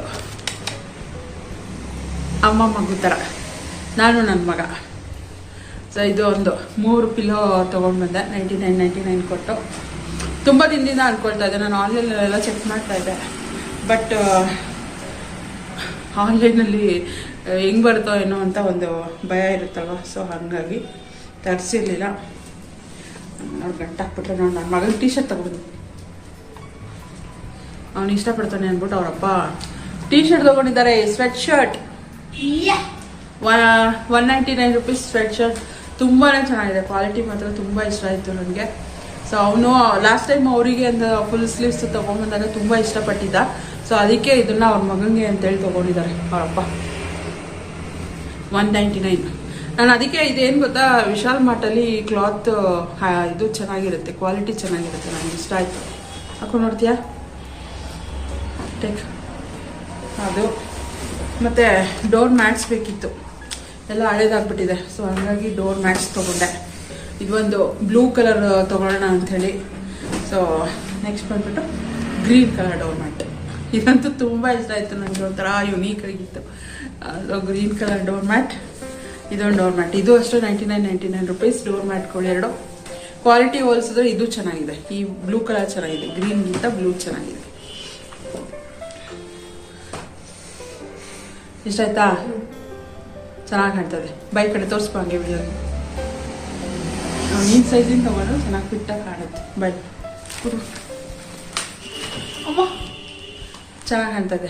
ಅಮ್ಮ ಮಗು ಥರ ನಾನು ನನ್ನ ಮಗ. ಸೊ ಇದು ಒಂದು ಮೂರು ಪಿಲೋ ತೊಗೊಂಡು ಬಂದೆ ನೈಂಟಿ ನೈನ್ ನೈಂಟಿ ನೈನ್ ಕೊಟ್ಟು. ತುಂಬ ದಿನದಿಂದ ಅಂದ್ಕೊಳ್ತಾ ಇದ್ದೆ. ನಾನು ಆನ್ಲೈನಲ್ಲೆಲ್ಲ ಚೆಕ್ ಮಾಡ್ತಾ ಇದ್ದೆ. ಬಟ್ ಆನ್ಲೈನಲ್ಲಿ ಹೆಂಗೆ ಬರುತ್ತೋ ಏನೋ ಅಂತ ಒಂದು ಭಯ ಇರುತ್ತಲ್ವ? ಸೊ ಹಾಗಾಗಿ ತರಿಸಿರ್ಲಿಲ್ಲ. ನೋಡಿ ಗಂಟಾಕ್ಬಿಟ್ರೆ ನೋಡಿ. ನನ್ನ ಮಗನ ಟೀ ಶರ್ಟ್ ತಗೊಂಡು ಅವನು ಇಷ್ಟಪಡ್ತಾನೆ ಅಂದ್ಬಿಟ್ಟು ಅವರಪ್ಪ T shirt ತೊಗೊಂಡಿದ್ದಾರೆ sweatshirt one ninety nine rupees sweatshirt ತುಂಬಾ ಚೆನ್ನಾಗಿದೆ. ಕ್ವಾಲಿಟಿ ಮಾತ್ರ ತುಂಬ ಇಷ್ಟ ಆಯಿತು ನನಗೆ. ಸೊ ಅವನು ಲಾಸ್ಟ್ ಟೈಮ್ ಅವರಿಗೆ ಅಂತ ಫುಲ್ ಸ್ಲೀವ್ಸ್ ತೊಗೊಂಬಂದಾಗ ತುಂಬ ಇಷ್ಟಪಟ್ಟಿದ್ದ. ಸೊ ಅದಕ್ಕೆ ಇದನ್ನು ಅವ್ರ ಮಗನಿಗೆ ಅಂತೇಳಿ ತೊಗೊಂಡಿದ್ದಾರೆ ಅವರಪ್ಪ. ಒನ್ ನೈಂಟಿ ನೈನ್ ನಾನು ಅದಕ್ಕೆ ಇದೇನು ಗೊತ್ತಾ, ವಿಶಾಲ್ ಮಾರ್ಟಲ್ಲಿ ಕ್ಲಾತ್ ಇದು ಚೆನ್ನಾಗಿರುತ್ತೆ. ಕ್ವಾಲಿಟಿ ಚೆನ್ನಾಗಿರುತ್ತೆ. ನನಗೆ ಇಷ್ಟ ಆಯಿತು. ಹಾಕೊಂಡು ನೋಡ್ತೀಯಾ? ಟೇಕ್ ಅದು. ಮತ್ತು ಡೋರ್ ಮ್ಯಾಟ್ಸ್ ಬೇಕಿತ್ತು. ಎಲ್ಲ ಹಳೇದಾಗ್ಬಿಟ್ಟಿದೆ. ಸೊ ಹಂಗಾಗಿ ಡೋರ್ ಮ್ಯಾಟ್ಸ್ ತೊಗೊಂಡೆ. ಇದೊಂದು ಬ್ಲೂ ಕಲರ್ ತೊಗೊಳ್ಳೋಣ ಅಂಥೇಳಿ. ಸೊ ನೆಕ್ಸ್ಟ್ ಬಂದ್ಬಿಟ್ಟು ಗ್ರೀನ್ ಕಲರ್ ಡೋರ್ ಮ್ಯಾಟ್ ಇದಂತೂ ತುಂಬ ಇಷ್ಟ ಆಯಿತು ನನಗೆ ಒಂಥರ ಯುನೀಕ್ ಆಗಿತ್ತು. So green colour door mat ಇದೊಂದು ಡೋರ್ ಮ್ಯಾಟ್ ಇದು ಅಷ್ಟೇ ninety nine ninety nine rupees door ಮ್ಯಾಟ್ಗಳು ಎರಡು. ಕ್ವಾಲಿಟಿ ಹೋಲಿಸಿದ್ರೆ ಇದು ಚೆನ್ನಾಗಿದೆ. ಈ ಬ್ಲೂ ಕಲರ್ ಚೆನ್ನಾಗಿದೆ. ಗ್ರೀನ್ಗಿಂತ ಬ್ಲೂ ಚೆನ್ನಾಗಿದೆ. ಇಷ್ಟ ಆಯ್ತಾ? ಚೆನ್ನಾಗಿ ಕಾಣ್ತದೆ ಬೈ ಕಡೆ ತೋರಿಸ್ಬೋ ಹಂಗೆ ವಿಡಿಯೋ ಈ ಸೈಜಿಂದ ತಗೊಂಡು ಚೆನ್ನಾಗಿ ಫಿಟ್ಟಾಗಿ ಕಾಣುತ್ತೆ. ಬೈ ಅಮ್ಮ. ಚೆನ್ನಾಗಿ ಕಾಣ್ತದೆ.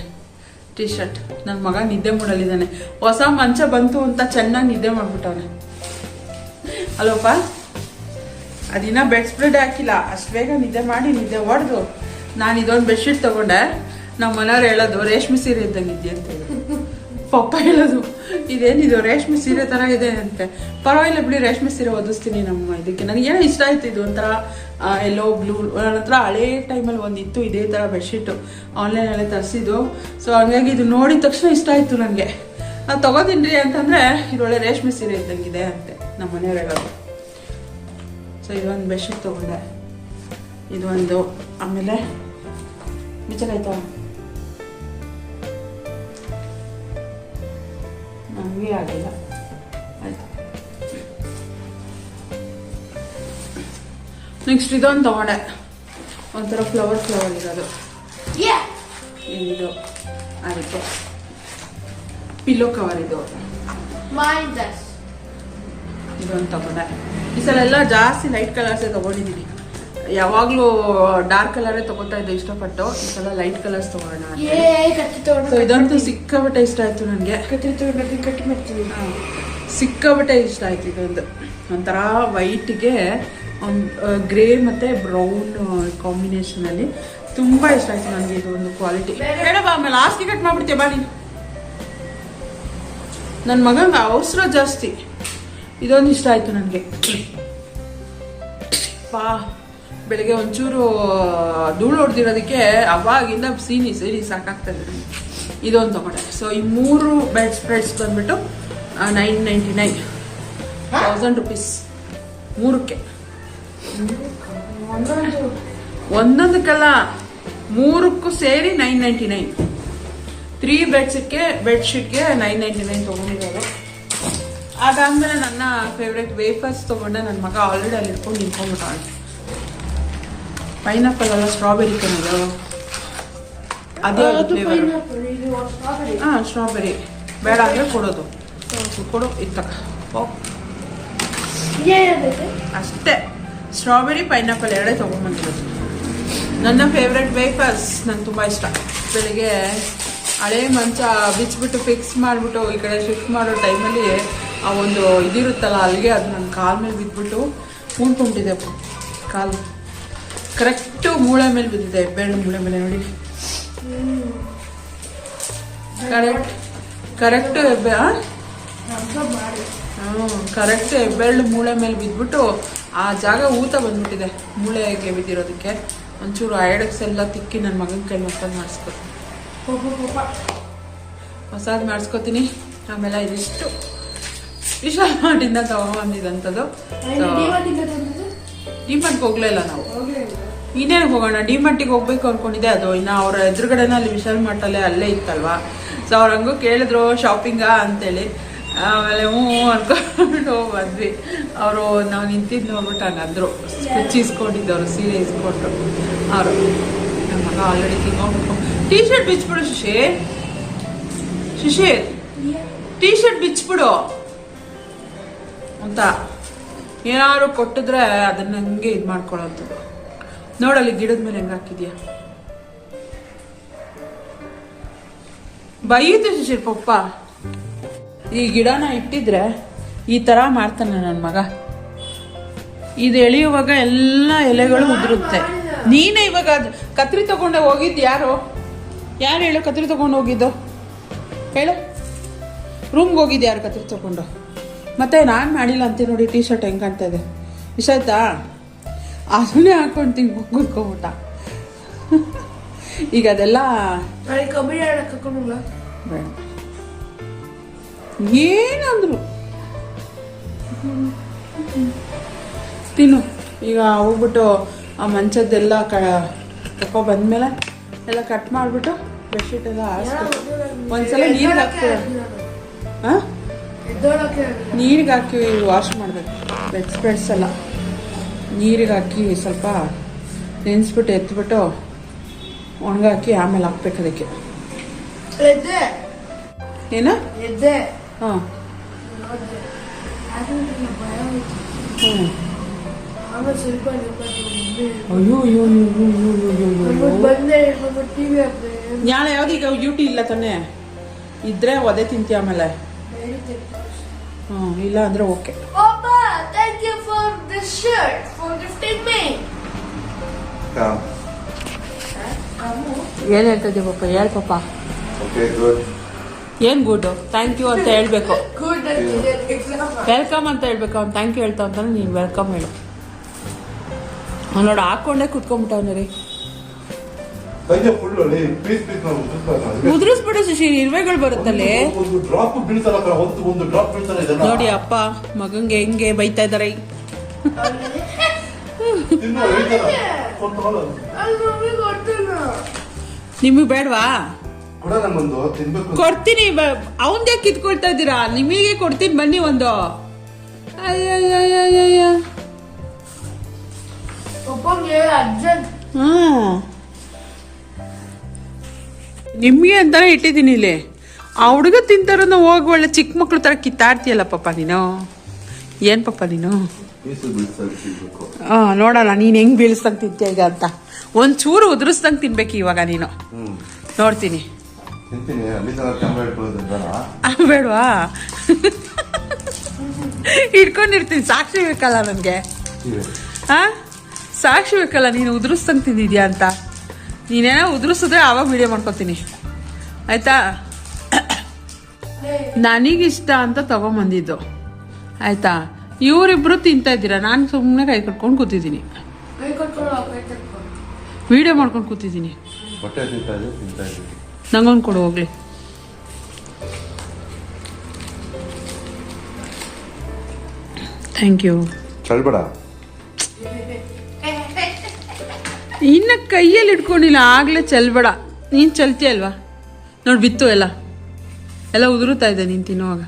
ಟಿ ಶರ್ಟ್ ನನ್ನ ಮಗ ನಿದ್ದೆ ಮಾಡಲಿದ್ದಾನೆ ಹೊಸ ಮಂಚ ಬಂತು ಅಂತ ಚೆನ್ನಾಗಿ ನಿದ್ದೆ ಮಾಡ್ಬಿಟ್ಟವನೆ. ಅಲ್ಲೋಪ್ಪ ಅದಿನ್ನ ಬೆಡ್ ಸ್ಪ್ರೆಡ್ ಹಾಕಿಲ್ಲ. ಅಷ್ಟು ಬೇಗ ನಿದ್ದೆ ಮಾಡಿ ನಿದ್ದೆ ಹೊಡೆದು ನಾನು ಇದೊಂದು ಬೆಡ್ಶೀಟ್ ತಗೊಂಡೆ. ನಮ್ಮ ಮನೆಯವ್ರು ಹೇಳೋದು ರೇಷ್ಮೆ ಸೀರೆ ಇದ್ದಂಗೆ ಇದೆಯಾ? ಅಂತ ಹೇಳಿ. ಪಪ್ಪ ಹೇಳೋದು ಇದೇನಿದು? ರೇಷ್ಮೆ ಸೀರೆ ಥರ ಇದೆ ಅಂತೆ. ಪರವಾಗಿಲ್ಲ ಬಿಡಿ, ರೇಷ್ಮೆ ಸೀರೆ ಒದಿಸ್ತೀನಿ ನಮ್ಮ ಇದಕ್ಕೆ. ನನಗೆ ಏನೋ ಇಷ್ಟ ಆಯ್ತು ಇದು ಒಂಥರ ಎಲ್ಲೋ ಬ್ಲೂ ನನ್ನ ಹತ್ರ ಹಳೇ ಟೈಮಲ್ಲಿ ಒಂದಿತ್ತು, ಇದೇ ಥರ ಬೆಡ್ಶೀಟು ಆನ್ಲೈನಲ್ಲೇ ತರಿಸಿದ್ದು. ಸೊ ಹಂಗಾಗಿ ಇದು ನೋಡಿದ ತಕ್ಷಣ ಇಷ್ಟ ಆಯಿತು ನನಗೆ ನಾನು ತೊಗೋತೀನಿ ಅಂತಂದರೆ ಇದೊಳ್ಳೆ ರೇಷ್ಮೆ ಸೀರೆ ಇದ್ದಂಗಿದೆ ಅಂತೆ ನಮ್ಮ ಮನೆಯವ್ರು ಹೇಳೋದು ಸೊ ಇದೊಂದು ಬೆಡ್ಶೀಟ್ ತೊಗೊಂಡೆ. ಇದೊಂದು ಆಮೇಲೆ ಮಿಚ್ಚಕಾಯ್ತಾ ನನಗೆ ಆಗಿಲ್ಲ. ಆಯ್ತು. ನೆಕ್ಸ್ಟ್ ಇದೊಂದು ತಗೊಂಡೆ ಒಂಥರ ಫ್ಲವರ್ ಫ್ಲವರ್ ಇರೋದು. ಇದು. ಅದಕ್ಕೆ. ಪಿಲ್ಲೋ ಕವರ್ ಇದು. ಇದೊಂದು ತಗೊಂಡೆ ಈ ಸಲ ಎಲ್ಲ ಜಾಸ್ತಿ ಲೈಟ್ ಕಲರ್ಸೇ ತಗೊಂಡಿದ್ದೀನಿ ಯಾವಾಗಲೂ ಡಾರ್ಕ್ ಕಲರೇ ತಗೋತಾ ಇದ್ದೆ ಇಷ್ಟಪಟ್ಟು. ಈ ಸಲ ಲೈಟ್ ಕಲರ್ಸ್ ತಗೋಣ ಸೊ ಇದಂತೂ ಸಿಕ್ಕಾಪಟ್ಟೆ ಇಷ್ಟ ಆಯ್ತು ನನಗೆ. ಕಟ್ಟಿ ಮಾಡ್ತೀವಿ ಸಿಕ್ಕಾಪಟ್ಟೆ ಇಷ್ಟ ಆಯ್ತು ಇದೊಂದು. ಒಂಥರ ವೈಟ್ಗೆ ಒಂದು ಗ್ರೇ ಮತ್ತು ಬ್ರೌನ್ ಕಾಂಬಿನೇಷನಲ್ಲಿ ತುಂಬ ಇಷ್ಟ ಆಯ್ತು ನನಗೆ ಇದು ಒಂದು ಕ್ವಾಲಿಟಿ ಬೇಡ ಬಾ ಆಮೇಲೆ ಆಸ್ತಿ ಕಟ್ ಮಾಡ್ಬಿಡ್ತೀಯ ಬಾ ನೀನು. ನನ್ನ ಮಗಂಗೆ ಅವಸರ ಜಾಸ್ತಿ. ಇದೊಂದು ಇಷ್ಟ ಆಯ್ತು ನನಗೆ. ಪಾ ಬೆಳಗ್ಗೆ ಒಂಚೂರು ಧೂಳು ಹೊಡೆದಿರೋದಕ್ಕೆ ಅವಾಗಿಂದ ಸೀನಿ ಸೀನಿ ಸಾಕಾಗ್ತದೆ ಇದೊಂದು ತಗೊಂಡೆ. ಸೊ ಈ ಮೂರು ಬೆಡ್ ಸ್ಪ್ರೆಡ್ಸ್ ಬಂದ್ಬಿಟ್ಟು nine ninety nine thousand rupees ಮೂರಕ್ಕೆ. ಒಂದೊಂದು ಒಂದೊಂದಕ್ಕೆಲ್ಲ ಮೂರಕ್ಕೂ ಸೇರಿ ನೈನ್ ನೈಂಟಿ ನೈನ್ ತ್ರೀ ಬೆಡ್ಸಕ್ಕೆ ಬೆಡ್ಶೀಟ್ಗೆ ನೈನ್ ನೈಂಟಿ ನೈನ್ ತೊಗೊಂಡಿದ್ದಾರೆ ಅದಾದ್ಮೇಲೆ ನನ್ನ ಫೇವ್ರೆಟ್ ವೇಫರ್ಸ್ ತೊಗೊಂಡೆ. ನನ್ನ ಮಗ ಆಲ್ರೆಡಿ ಅಲ್ಲಿ ಇಟ್ಕೊಂಡು ನಿಂತ್ಕೊಂಡ್ಬಿಟ್ಟಾಳೆ. ಪೈನಾಪಲ್ ಅಲ್ಲ ಸ್ಟ್ರಾಬೆರಿ ಕನ್ನದು ಅದೇ ಫ್ಲೇವರ್. ಹಾಂ ಸ್ಟ್ರಾಬೆರಿ ಬೇಡ ಅಂದರೆ ಕೊಡೋದು. ಕೊಡು ಇತ್ತಕ ಅಷ್ಟೇ. ಸ್ಟ್ರಾಬೆರಿ ಪೈನಾಪಲ್ ಎರಡೇ ತೊಗೊಂಬಂದಿರೋದು. ನನ್ನ ಫೇವ್ರೆಟ್ ವೇಫರ್ಸ್ ನಂಗೆ ತುಂಬ ಇಷ್ಟ. ಬೆಳಿಗ್ಗೆ ಹಳೆ ಮಂಚ ಬಿಚ್ಚಿಬಿಟ್ಟು ಫಿಕ್ಸ್ ಮಾಡಿಬಿಟ್ಟು ಈ ಕಡೆ ಶಿಫ್ಟ್ ಮಾಡೋ ಟೈಮಲ್ಲಿ ಆ ಒಂದು ಇದಿರುತ್ತಲ್ಲ ಅಲ್ಲಿಗೆ ಅದು ನನ್ನ ಕಾಲ್ ಮೇಲೆ ಬಿದ್ದುಬಿಟ್ಟು ಕೂತ್ಕೊಂಡಿದೆ ಕಾಲು ಕರೆಕ್ಟು ಮೂಳೆ ಮೇಲೆ ಬಿದ್ದಿದೆ ಬೆಳ್ಳು ಮೂಳೆ ಮೇಲೆ ನೋಡಿ. ಕರೆಕ್ಟ್ ಕರೆಕ್ಟ್ ಹೆಬ್ಬೆ ಹ್ಞೂ ಕರೆಕ್ಟ್ ಹೆಬ್ಬೆರಳು ಮೂಳೆ ಮೇಲೆ ಬಿದ್ಬಿಟ್ಟು ಆ ಜಾಗ ಊತ ಬಂದ್ಬಿಟ್ಟಿದೆ ಮೂಳೆಗೆ ಬಿದ್ದಿರೋದಕ್ಕೆ. ಒಂಚೂರು ಐಡಕ್ಸ್ ಎಲ್ಲ ತಿಕ್ಕಿ ನನ್ನ ಮಗನ ಕೈ ಮಸಾಜ್ ಮಾಡಿಸ್ಕೊತೀನಿ ಮಸಾಜ್ ಮಾಡಿಸ್ಕೊತೀನಿ. ಆಮೇಲೆ ಇದಿಷ್ಟು. ವಿಶಾಲ್ ಮಾಡಿಂದ ತಗೊಂಬಂದಿದಂಥದ್ದು? ಡಿಮಾರ್ಟ್ಗೆ ಹೋಗ್ಲೇ ಇಲ್ಲ ನಾವು. ಇನ್ನೇನು ಹೋಗೋಣ ಡಿಮಟ್ಟಿಗೆ ಹೋಗ್ಬೇಕು ಅನ್ಕೊಂಡಿದ್ದೆ. ಅದು ಇನ್ನು ಅವ್ರ ಎದುರುಗಡೆನ ಅಲ್ಲಿ ವಿಶಾಲ್ ಮಟ್ಟಲ್ಲೇ ಅಲ್ಲೇ ಇತ್ತಲ್ವಾ? ಸೊ ಅವ್ರ ಹಂಗೂ ಕೇಳಿದ್ರು ಶಾಪಿಂಗಾ ಅಂತೇಳಿ. ಆಮೇಲೆ, ಹ್ಞೂ, ಅನ್ಕೊಂಡು ಬಂದ್ವಿ. ಅವರು ನಾವು ನಿಂತಿದ್ದು ನೋಡ್ಬಿಟ್ಟು ಹಂಗಂದ್ರು. ಇಸ್ಕೊಂಡಿದ್ದು ಇಸ್ಕೊಂಡಿದ್ದವ್ರು, ಸೀರೆ ಇಸ್ಕೊಂಡ್ರು ಅವರು ನಮ್ಮ ಮಗ ಆಲ್ರೆಡಿ ತಿನ್ಕೊಂಡ್ಬಿಟ್ಟು ಟೀ ಶರ್ಟ್ ಬಿಚ್ಬಿಡು, ಶಿಶಿ. ಶಿಶಿ ಟಿ ಟೀ ಶರ್ಟ್ ಬಿಚ್ಬಿಡು. ಅಂತ ಏನಾದ್ರು ಕೊಟ್ಟಿದ್ರೆ ಅದನ್ನ ಹಂಗೆ ಇದು ಮಾಡ್ಕೊಳ್ಳೋದು. ನೋಡಲ್ಲಿ ಗಿಡದ ಮೇಲೆ ಹೆಂಗೆ ಹಾಕಿದ್ಯಾ? ಬೈಯುತ್ತೆ ಶಿಶಿರ್ ಪಪ್ಪ. ಈ ಗಿಡನ ಇಟ್ಟಿದ್ರೆ ಈ ಥರ ಮಾಡ್ತಾನೆ ನನ್ನ ಮಗ. ಇದು ಎಳೆಯುವಾಗ ಎಲ್ಲ ಎಲೆಗಳು ಉದುರುತ್ತೆ. ನೀನೇ ಇವಾಗ ಕತ್ರಿ ತಗೊಂಡೆ ಹೋಗಿದ್ದು ಯಾರು? ಯಾರು ಹೇಳು ಕತ್ರಿ ತಗೊಂಡು ಹೋಗಿದ್ದು? ಹೇಳು. ರೂಮ್ಗೆ ಹೋಗಿದ್ದು ಯಾರು ಕತ್ರಿ ತಗೊಂಡು? ಮತ್ತೆ ನಾನು ಮಾಡಿಲ್ಲ ಅಂತ ನೋಡಿ ಟೀ ಶರ್ಟ್ ಹೆಂಗೆ ಕಾಣ್ತಾ ಇದೆ? ಇಷ್ಟ ಆಯ್ತಾ ಅದನ್ನೇ ಹಾಕೊಂಡು ತಿಂಗ್ ಕುರ್ಕೊಂಬಿಟ್ಟ ಈಗ ಅದೆಲ್ಲ ಕಬಡ್ಡಿ ಆಡಕ್ಕೆ ಬೇಡ. ಏನಂದ್ರು. ತಿನ್ನು ಈಗ ಹೋಗ್ಬಿಟ್ಟು ಆ ಮಂಚದ್ದೆಲ್ಲ ಕ ತಕೊ ಬಂದ್ಮೇಲೆ ಎಲ್ಲ ಕಟ್ ಮಾಡಿಬಿಟ್ಟು ಬೆಡ್ಶೀಟ್ ಎಲ್ಲ ಹಾಸ್ಬಿಟ್ಟು ಒಂದ್ಸಲ ನೀರಿಗೆ ಹಾಕ್ತೀವಿ ಹಾಂ ನೀರಿಗೆ ಹಾಕಿ ವಾಶ್ ಮಾಡಬೇಕು. ಬೆಡ್ ಸ್ಪ್ರೆಡ್ಸ್ ಎಲ್ಲ. ನೀರಿಗೆ ಹಾಕಿ ಸ್ವಲ್ಪ ನೆನೆಸ್ಬಿಟ್ಟು ಎತ್ಬಿಟ್ಟು ಒಣಗಾಕಿ ಆಮೇಲೆ ಹಾಕ್ಬೇಕು ಅದಕ್ಕೆ. ಏನು? ನಾಳೆ ಹಾಂ. ಹ್ಞೂ ಅಯ್ಯೋ ಅಯ್ಯೋ ಅಯ್ಯೋ ಅಯ್ಯೋ ಅಯ್ಯೋ ಅಯ್ಯೋ ಅಯ್ಯೋ ಆಮೇಲೆ ಬಂದೆ ಆಮೇಲೆ ಟಿವಿ ಹಾಕ್ದೆ. ನಾಳೆ ಡ್ಯೂಟಿ ಇಲ್ಲ ತಾನೆ? ಇದ್ರೆ ಒದೆ ತಿಂತೀಯ ಆಮೇಲೆ? ಹ್ಞೂ ಇಲ್ಲ ಅಂದ್ರೆ ಓಕೆ. ಏನು ಹೇಳ್ತಿದ್ದೆ ಪಾಪ ಹೇಳ್ ಪಾಪ Okay, ಗುಡ್ ಏನು ಗುಡ್ಡು ಥ್ಯಾಂಕ್ ಯು ಅಂತ ಹೇಳ್ಬೇಕು. ವೆಲ್ಕಮ್ ಅಂತ ಹೇಳ್ಬೇಕು. ಅವ್ನು ಥ್ಯಾಂಕ್ ಯು ಹೇಳ್ತಾ ಅಂತಾನೆ ನೀನು ವೆಲ್ಕಮ್ ಹೇಳು. ಅವ್ನು ನೋಡಿ ಹಾಕೊಂಡೇ ಕುತ್ಕೊಂಡ್ಬಿಟ್ಟವ್ನೆ ರೀ. ಉದುರಿಸ್ಬಿಡು ಶಶಿ ಇರುವೆಗಳು ಬರುತ್ತಲ್ಲಿ. ಒಂದು- ಒಂದು ಡ್ರಾಪ್ ಬೀಳ್ತಾರ ಒಂದು ಒಂದು ಡ್ರಾಪ್ ಬೀಳ್ತಾರ ಇದೆಲ್ಲ. ನೋಡಿ ಅಪ್ಪ ಮಗಂಗೆ ಹೆಂಗೆ ಬೈತಾ ಇದಾರೆ. ನಿಮಗೆ ಬೇಡವಾ? ಕೊಡ್ತೀನಿ ಅವಂದೇ ಕಿತ್ಕೊಳ್ತಾ ಇದ್ದೀರಾ? ನಿಮಗೆ ಕೊಡ್ತೀನಿ ಬನ್ನಿ ಒಂದು. ನಿಮ್ಗೆ ಅಂತಾನೆ ಇಟ್ಟಿದ್ದೀನಿ ಇಲ್ಲಿ. ಆ ಹುಡುಗ ತಿಂತಾರ ಹೋಗಿ ಒಳ್ಳೆ ಚಿಕ್ಕ ಮಕ್ಳು ತರ ಕಿತ್ತಾಡ್ತೀಯಲ್ಲ ಪಾಪ ನೀನು? ಏನ್ ಪಪ್ಪ ನೀನು? ಆ ನೋಡೋಣ ನೀನ್ ಹೆಂಗ್ ಬೀಳಿಸ್ದಂಗ್ ತಿಂತೀಯ ಈಗ ಅಂತ. ಒಂದ್ ಚೂರು ಉದುರಿಸ್ದಂಗ್ ತಿನ್ಬೇಕು ಇವಾಗ ನೀನು. ನೋಡ್ತೀನಿ. ಬೇಡ್ವಾ? ಇಟ್ಕೊಂಡಿರ್ತೀನಿ ಸಾಕ್ಷಿ ಬೇಕಲ್ಲ ನನಗೆ. ಹಾಂ ಸಾಕ್ಷಿ ಬೇಕಲ್ಲ ನೀನು ಉದುರಿಸ್ದಂಗ್ ತಿಂದಿದ್ಯಾ ಅಂತ. ನೀನೇನೋ ಉದುರಿಸಿದ್ರೆ ಆವಾಗ ವಿಡಿಯೋ ಮಾಡ್ಕೊತೀನಿ. ಆಯ್ತಾ? ನನಗಿಷ್ಟ ಅಂತ ತಗೊಂಬಂದಿದ್ದು. ಆಯ್ತಾ? ಇವರಿಬ್ರು ತಿಂತಾ ಇದ್ದೀರಾ? ನಾನು ಸುಮ್ಮನೆ ಕೈ ಕಟ್ಕೊಂಡು ಕೂತಿದ್ದೀನಿ. ವಿಡಿಯೋ ಮಾಡ್ಕೊಂಡು ಕೂತಿದ್ದೀನಿ. ನಂಗೊಂದು ಕೊಡು ಹೋಗ್ಲಿ. ಥ್ಯಾಂಕ್ ಯು ಚಳ್ಬೇಡ ಇನ್ನು ಕೈಯಲ್ಲಿ ಇಟ್ಕೊಂಡಿಲ್ಲ ಆಗ್ಲೇ ಚಲ್ಬೇಡ. ನೀನು ಚಲ್ತೀಯ ಅಲ್ವಾ ನೋಡಿ ಬಿತ್ತು ಎಲ್ಲ. ಎಲ್ಲ ಉದುರುತ್ತಾ ಇದೆ ನೀನು ತಿನ್ನುವಾಗ.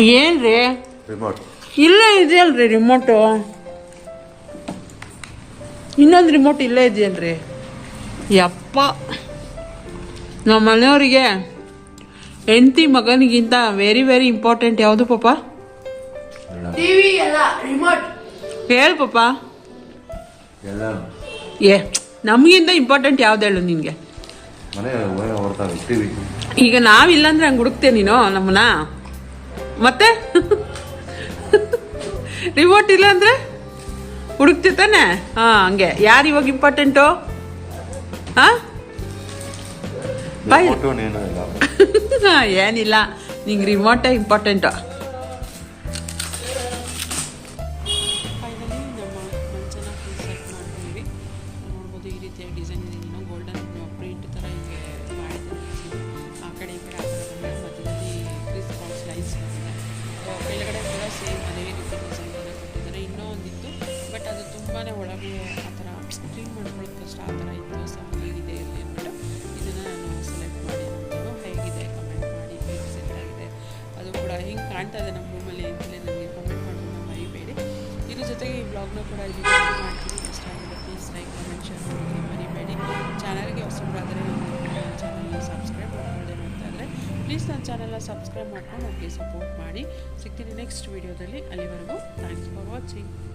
ಏನ್ರಿ? ರಿಮೋಟ್ ಇಲ್ಲೇ ಇದೆಯಲ್ರಿ ರಿಮೋಟು ಇನ್ನೊಂದು ರಿಮೋಟ್ ಇಲ್ಲೇ ಇದೆಯಲ್ರಿ. ಯಪ್ಪ. ನಮ್ಮ ಮನೆಯವರಿಗೆ ಹೆಂಡತಿ ಮಗನಿಗಿಂತ ವೆರಿ ವೆರಿ ಇಂಪಾರ್ಟೆಂಟ್ ಯಾವುದು ಪಾಪ? ಟಿವಿ ಎಲ್ಲ ರಿಮೋಟ್ ಹೇಳು ಪಾಪ. ಎಲ್ಲ. ಏ ನಮಗಿಂತ ಇಂಪಾರ್ಟೆಂಟ್ ಯಾವ್ದು ಹೇಳು ನಿನಗೆ? ಈಗ ನಾವಿಲ್ಲಾಂದ್ರೆ ಹಂಗೆ ಹುಡುಕ್ತೇನೆ ನೀನು ನಮ್ಮನ್ನ? ಮತ್ತೆ? ರಿಮೋಟ್ ಇಲ್ಲ ಅಂದ್ರೆ ಹುಡುಕ್ತಿ ತಾನೆ? ಹಾ ಹಂಗೆ. ಯಾರು ಇವಾಗ ಇಂಪಾರ್ಟೆಂಟು ಹಾ? ಬಾಯ್ ಫೋಟೋ ನೀನು ಇಲ್ಲ ಏನಿಲ್ಲ ನಿಂಗೆ ರಿಮೋಟೇ ಇಂಪಾರ್ಟೆಂಟು ನೆಕ್ಸ್ಟ್ ವಿಡಿಯೋದಲ್ಲಿ ಅಲ್ಲಿವರೆಗೂ ಥ್ಯಾಂಕ್ಸ್ ಫಾರ್ ವಾಚಿಂಗ್